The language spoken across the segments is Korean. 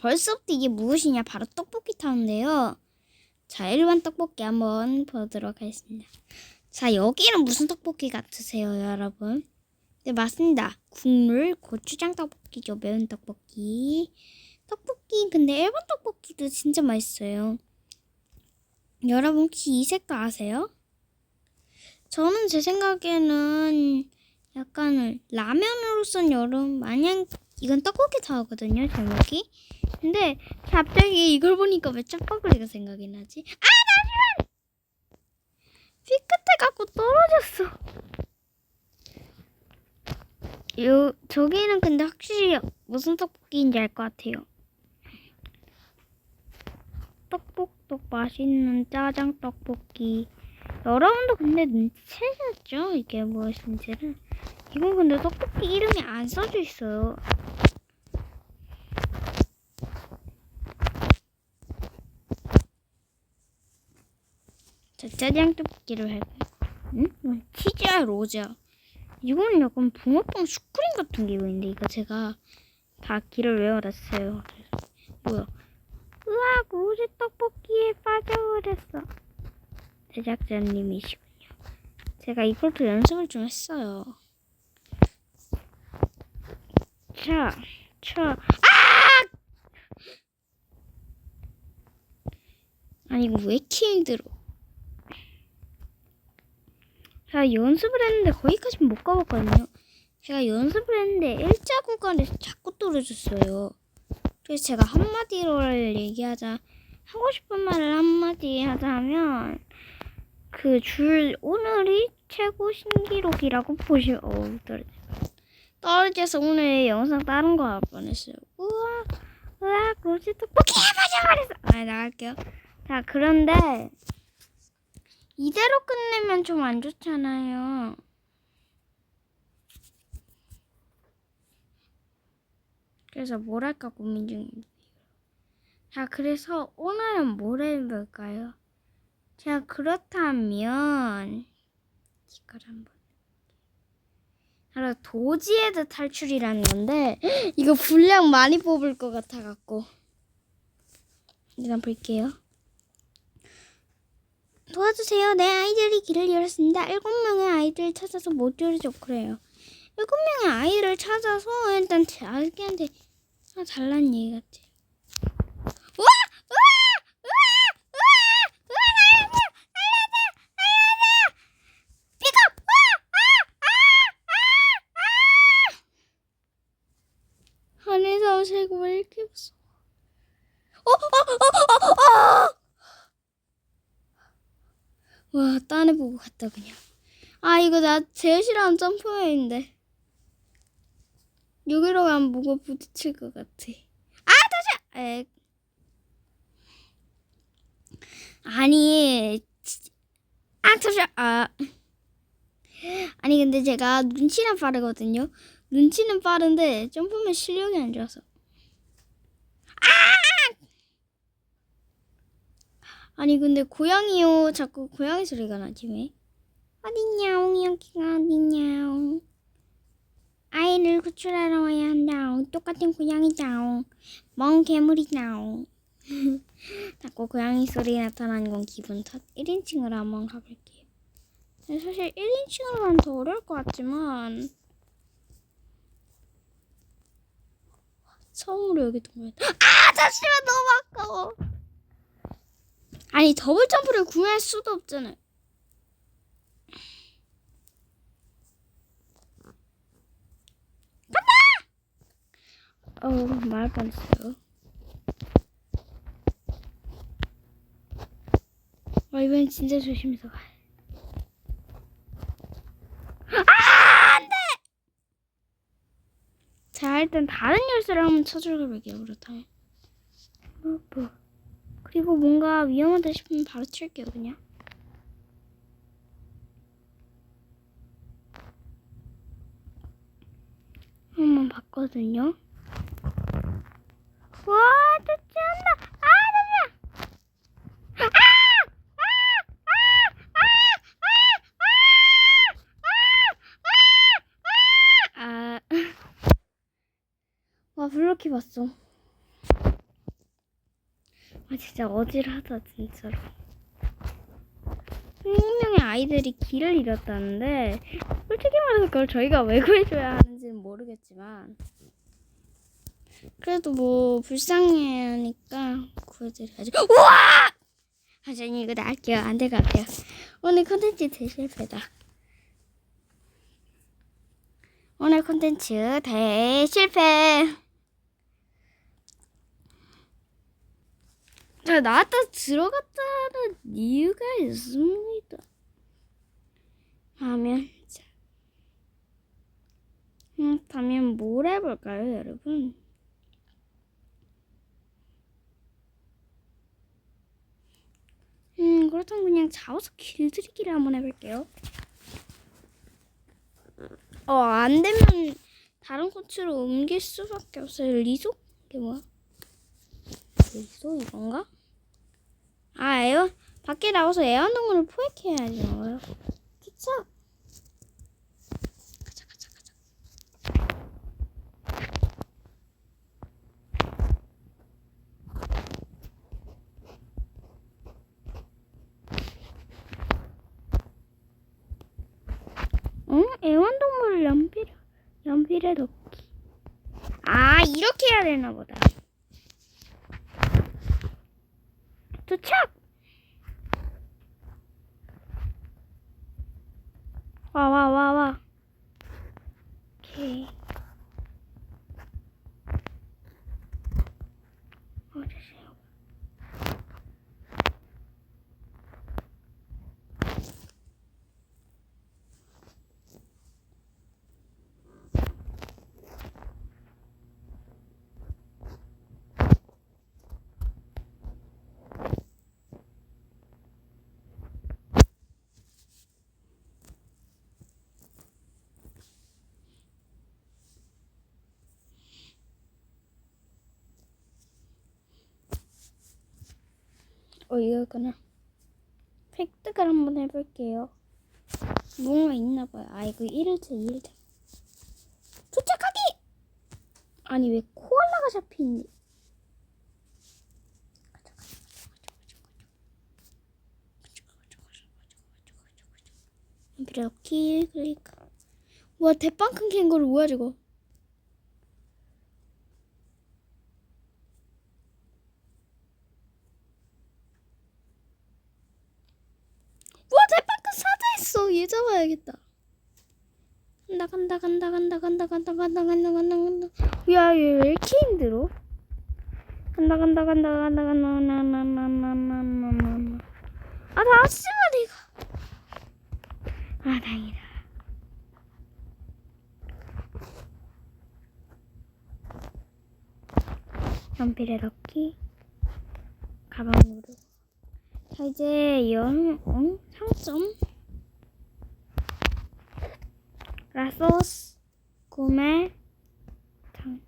벌써부터 이게 무엇이냐? 바로 떡볶이 타운데요. 자, 일반 떡볶이 한번 보도록 하겠습니다. 자, 여기는 무슨 떡볶이 같으세요, 여러분? 네, 맞습니다. 국물 고추장 떡볶이죠. 매운 떡볶이. 떡볶이, 근데 일반 떡볶이도 진짜 맛있어요. 여러분, 혹시 이 색도 아세요? 저는 제 생각에는 약간 라면으로선 여름 마냥 이건 떡볶이 타워거든요 제목이. 근데 갑자기 이걸 보니까 왜 짜파구리가 생각이 나지? 아 잠시만! 피 끝에 갖고 떨어졌어. 요 저기는 근데 확실히 무슨 떡볶이인지 알 것 같아요. 떡볶떡 맛있는 짜장 떡볶이. 여러분도 근데 눈치채셨죠? 이게 무엇인지를. 이건 근데 떡볶이 이름이 안 써져 있어요. 자, 짜장 떡볶이를 할 거예요. 응? 치즈야, 로자. 이거는 약간 붕어빵 슈크림 같은 기분인데, 이거 제가 다 길을 외워놨어요. 뭐야. 으악, 로제 떡볶이에 빠져버렸어. 제작자님이시군요. 제가 이걸도 연습을 좀 했어요. 자, 자, 아! 아니 이거 왜 이렇게 힘들어? 제가 연습을 했는데 거기까지는 못 가봤거든요. 제가 연습을 했는데 일자 구간에서 자꾸 떨어졌어요. 그래서 제가 한마디로 얘기하자 하고 싶은 말을 한마디 하자면 그 줄 오늘이 최고 신기록이라고 보시 어 떨어져 떨어져서 오늘 영상 다른 거 할 뻔했어요. 우와 우와 로지 떡볶이 맞아버렸어. 아 나갈게요. 자 그런데 이대로 끝내면 좀 안 좋잖아요. 그래서 뭘 할까 고민 중입니다. 자 그래서 오늘은 뭘 해볼까요? 자, 그렇다면 이걸 한번 바로 도지헤드 탈출이라는 건데 이거 분량 많이 뽑을 것 같아 갖고 일단 볼게요. 도와주세요. 내 아이들이 길을 잃었습니다. 일곱 명의 아이들을 찾아서 모두를 좋그래요. 일곱 명의 아이들을 찾아서 일단 자기한테 아, 잘난 얘기 같아. 우와! 우와! 우와! 우와! 우와! 살려줘! 살려줘! 살려줘! 픽업! 아! 아! 아! 아! 안에서 새고 왜 이렇게 무서워? 어? 어? 어? 어? 어? 와, 갔다 그냥. 아, 이거 나 제일 싫어하는 점프맨인데. 여기로 가면 뭐가 부딪힐 것 같아. 아, 다시! 에. 아니, 치- 아, 잠시만, 아. 아니, 근데 제가 눈치는 빠르거든요. 눈치는 빠른데, 점프맨 실력이 안 좋아서. 아! 아니, 근데 고양이요. 자꾸 고양이 소리가 나지, 왜? 어딨냐옹, 여기가 어딨냐옹. 아이를 구출하러 와야 한다옹. 똑같은 고양이자옹. 먼 괴물이자옹. 자꾸 고양이 소리 나타나는 건 기분 탓. 1인칭으로 한번 가볼게요. 사실 1인칭으로 하면 더 어려울 것 같지만 처음으로 여기 동물 아 잠시만 너무 아까워 아니 더블 점프를 구매할 수도 없잖아요 간다 어우 말할 뻔했어요 아, 이번엔 진짜 조심해서 가. 아, 안 돼! 자, 일단 다른 열쇠를 한번 가볼게요, 그렇다면. 뭐, 뭐. 그리고 뭔가 위험하다 싶으면 바로 칠게요, 그냥. 한번 봤거든요. 와, 쫓아온다! 아, 잠시만! 아, 와 블로키 봤어. 아 진짜 어질하다 진짜로. 분명히 아이들이 길을 잃었다는데 솔직히 말해서 그걸 저희가 왜 구해줘야 하는지는 모르겠지만 그래도 뭐 불쌍해 하니까 구해드려야죠. 우와! 아, 저는 이거 나갈게요. 안될것 같아요. 오늘 콘텐츠 대실패다. 오늘 콘텐츠 대실패. 자, 나왔다 들어갔다는 이유가 있습니다. 하면 자. 음, 다면 뭘 해볼까요, 여러분? 음, 그렇다면 그냥 잡아서 길들이기를 한번 해볼게요. 어, 안 되면 다른 코치로 옮길 수밖에 없어요. 리소? 이게 뭐야? 리소 이건가? 아, 애완, 밖에 나와서 애완동물을 포획해야지, 뭐요. 기차! 가자, 가자, 가자. 응? 애완동물을 연필, 연필에 넣기. 아, 이렇게 해야 되나 보다. 도착! 와, 와, 와, 와. 어 이거구나. 팩트를 한번 해볼게요. 뭔가 있나봐요. 아 이거 1일차 2일차 도착하기! 아니 왜 코알라가 잡히는지. 이렇게 그러니까. 클릭 와 대빵 큰 캥거루 뭐야 저거? 얘 잡아야겠다 간다 간다 간다 간다 간다 간다 간다 간다 간다 간다 야얘 왜 이렇게 힘들어 간다 간다 간다 간다 간다 간다 간다 간다 간다 아 다시만 이거 아 다행이다 연필에 넣기 가방으로 자 이제 영 응? 상점 라소스 구매 장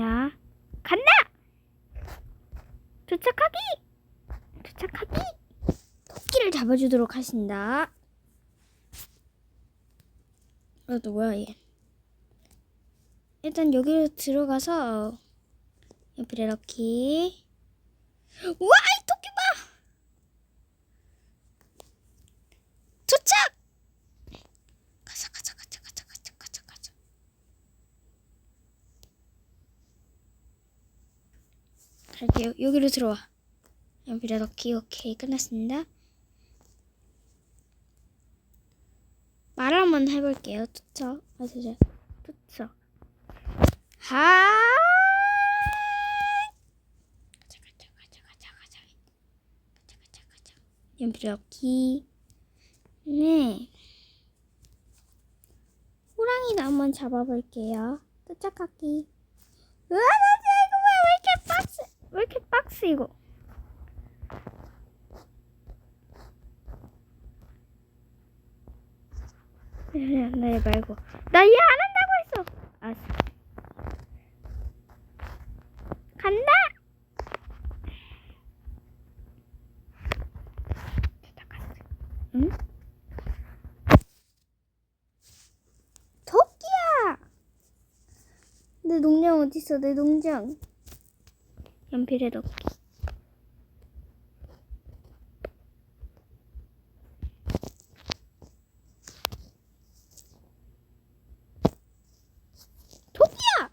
아, 간다! 도착하기! 도착하기! 토끼를 잡아주도록 하신다. 이것도 뭐야 얘 일단 여기로 들어가서 옆에 이렇게. 우와! 이 자, 이제 여기로 들어와. 연필에 넣기, 오케이. 끝났습니다. 말 한번 해볼게요. 투척. 아, 진짜. 투척. 하! 가자, 가자, 가자, 가자, 가자. 가자, 가자, 가자. 연필에 넣기. 네. 호랑이도 한번 잡아볼게요. 투척하기. 으아! 왜 이렇게 박스 이거 네, 네 말고 나 얘 안 한다고 했어 알았어 간다 응? 토끼야! 내 농장 어디 있어? 내 농장. 연필에 넣기. 토끼야!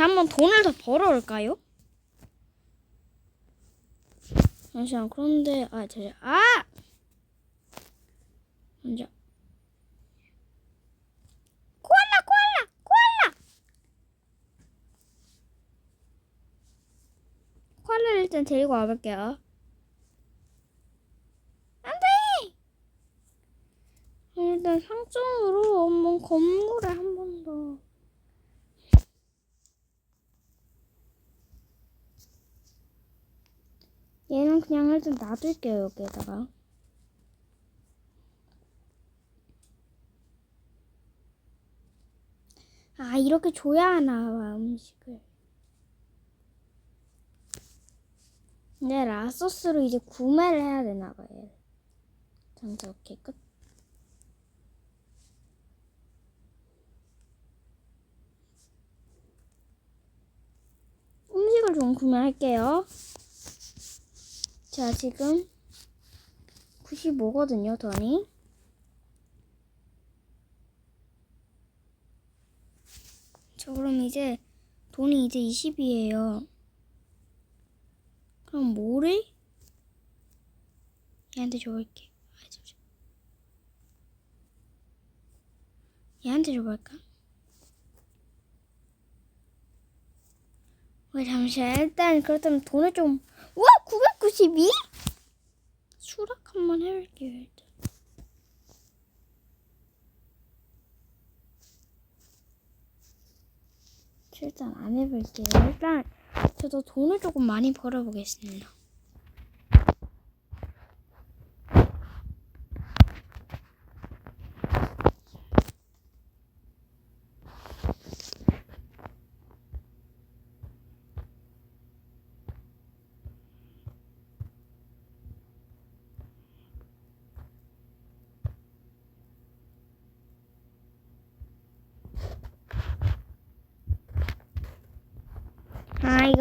한번 돈을 더 벌어올까요? 잠시만 그런데 아 잠시 아 먼저 코알라 코알라 코알라 코알라를 일단 데리고 와볼게요. 안 돼! 일단 상점으로 한번 건물에 한 번 더. 얘는 그냥 일단 놔둘게요 여기에다가. 아 이렇게 줘야 하나 봐 음식을 네 라소스로 이제 구매를 해야 되나 봐요 얘를. 잠시 오케이 끝 음식을 좀 구매할게요 자, 지금 95거든요, 돈이. 저 그럼 이제 돈이 이제 20이에요. 그럼 뭐를 얘한테 줘볼게. 아. 얘한테 줘볼까? 왜 잠시만 일단 그렇다면 돈을 좀 우와 992? 수락 한번 해볼게요 일단 일단 안 해볼게요 일단 저도 돈을 조금 많이 벌어보겠습니다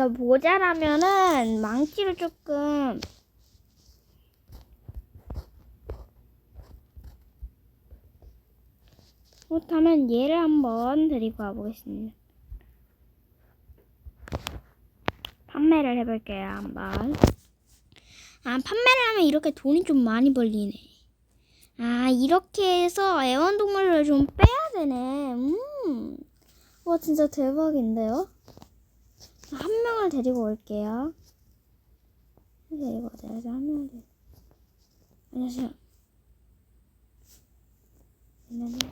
아 이거 모자라면은 망치를 조금 그렇다면 얘를 한번 데리고 와보겠습니다. 판매를 해볼게요 한번. 아 판매를 하면 이렇게 돈이 좀 많이 벌리네. 아 이렇게 해서 애완동물을 좀 빼야 되네. 음. 와 진짜 대박인데요? 한 명을 데리고 올게요. 데리고 오자. 한 명을 데리고. 안녕하세요. 안녕하세요.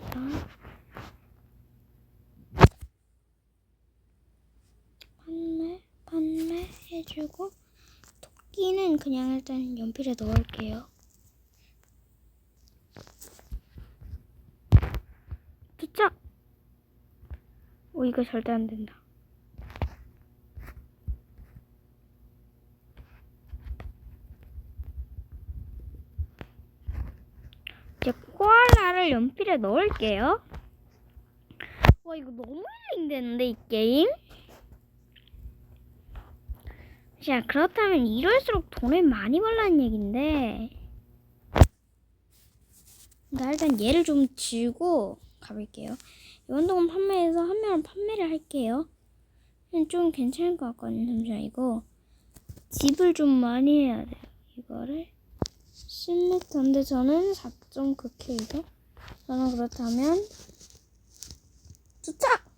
판매, 판매 해주고, 토끼는 그냥 일단 연필에 넣을게요. 도착! 오, 이거 절대 안 된다. 이제 코알라를 연필에 넣을게요. 와 이거 너무 힐링되는데 이 게임? 자 그렇다면 이럴수록 돈을 많이 벌라는 얘긴데 나 일단 얘를 좀 쥐고 가볼게요. 연동은 판매해서 한 명을 판매를 할게요. 좀 괜찮을 것 같거든요. 잠시만 이거 집을 좀 많이 해야 돼요. 이거를 10m인데 저는 4.9K죠. 저는 그렇다면 도착!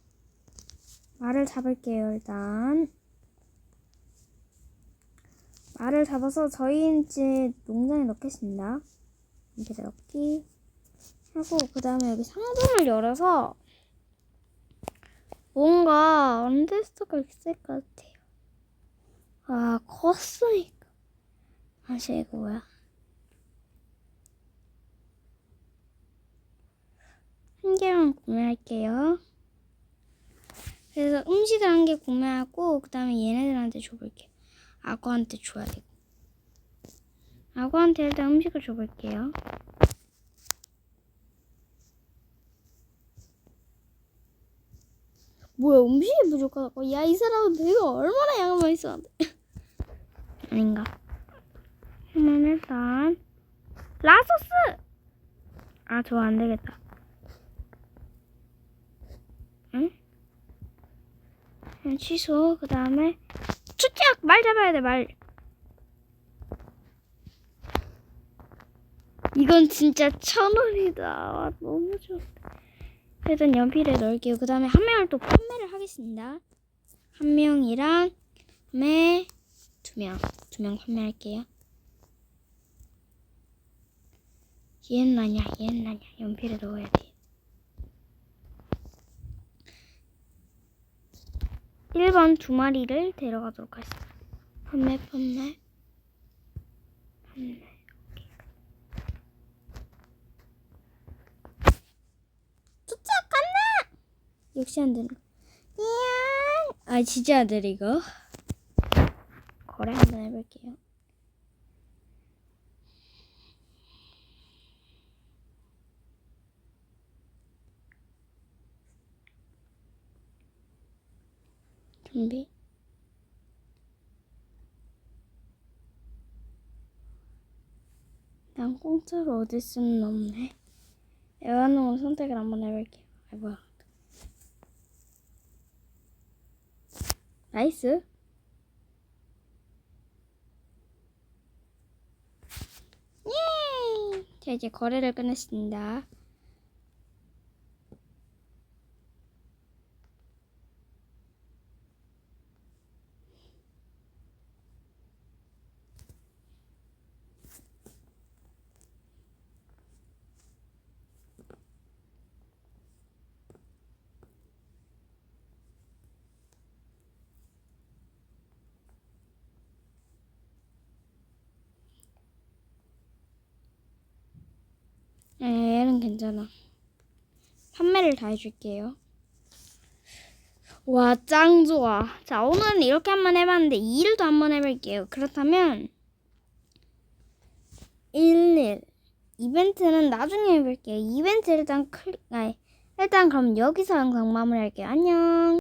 말을 잡을게요 일단. 말을 잡아서 저희 집 농장에 넣겠습니다. 이렇게 넣기 하고 그 다음에 여기 상점을 열어서 뭔가 언데스가 있을 것 같아요. 아 컸으니까. 아씨 이거 뭐야? 한 개만 구매할게요. 그래서 음식을 한 개 구매하고 그 다음에 얘네들한테 줘볼게요. 악어한테 줘야 되고. 악어한테 일단 음식을 줘볼게요. 뭐야 음식이 부족하다고? 어, 야이 사람은 배가 얼마나 양을 많이 썼는데? 아닌가? 그러면 일단 라소스! 아 좋아 안되겠다 응? 취소 그 다음에 추적 말 잡아야 돼 말 이건 진짜 천 원이다 와, 너무 좋다 일단 연필에 넣을게요. 그 다음에 한 명을 또 판매를 하겠습니다. 한 명이랑 판매 두 명. 두 명 판매할게요. 얘는 아니야. 얘는 아니야. 연필에 넣어야 돼. 1번 두 마리를 데려가도록 하겠습니다. 판매, 판매. 판매. 역시 안 되는 거. 이야! 아, 진짜 안 되네, 이거. 거래 한번 해볼게요. 준비. 난 공짜로 얻을 수는 없네. 애완동물 선택을 한번 해볼게요. 아, 뭐야. 나이스. 예! 자, 이제 거래를 끝냈습니다. 네, 얘는 괜찮아. 판매를 다 해줄게요. 와, 짱 좋아. 자, 오늘은 이렇게 한번 해봤는데, 2일도 한번 해볼게요. 그렇다면, 1일. 이벤트는 나중에 해볼게요. 이벤트 일단 클릭, 아니, 일단 그럼 여기서 영상 마무리할게요. 안녕.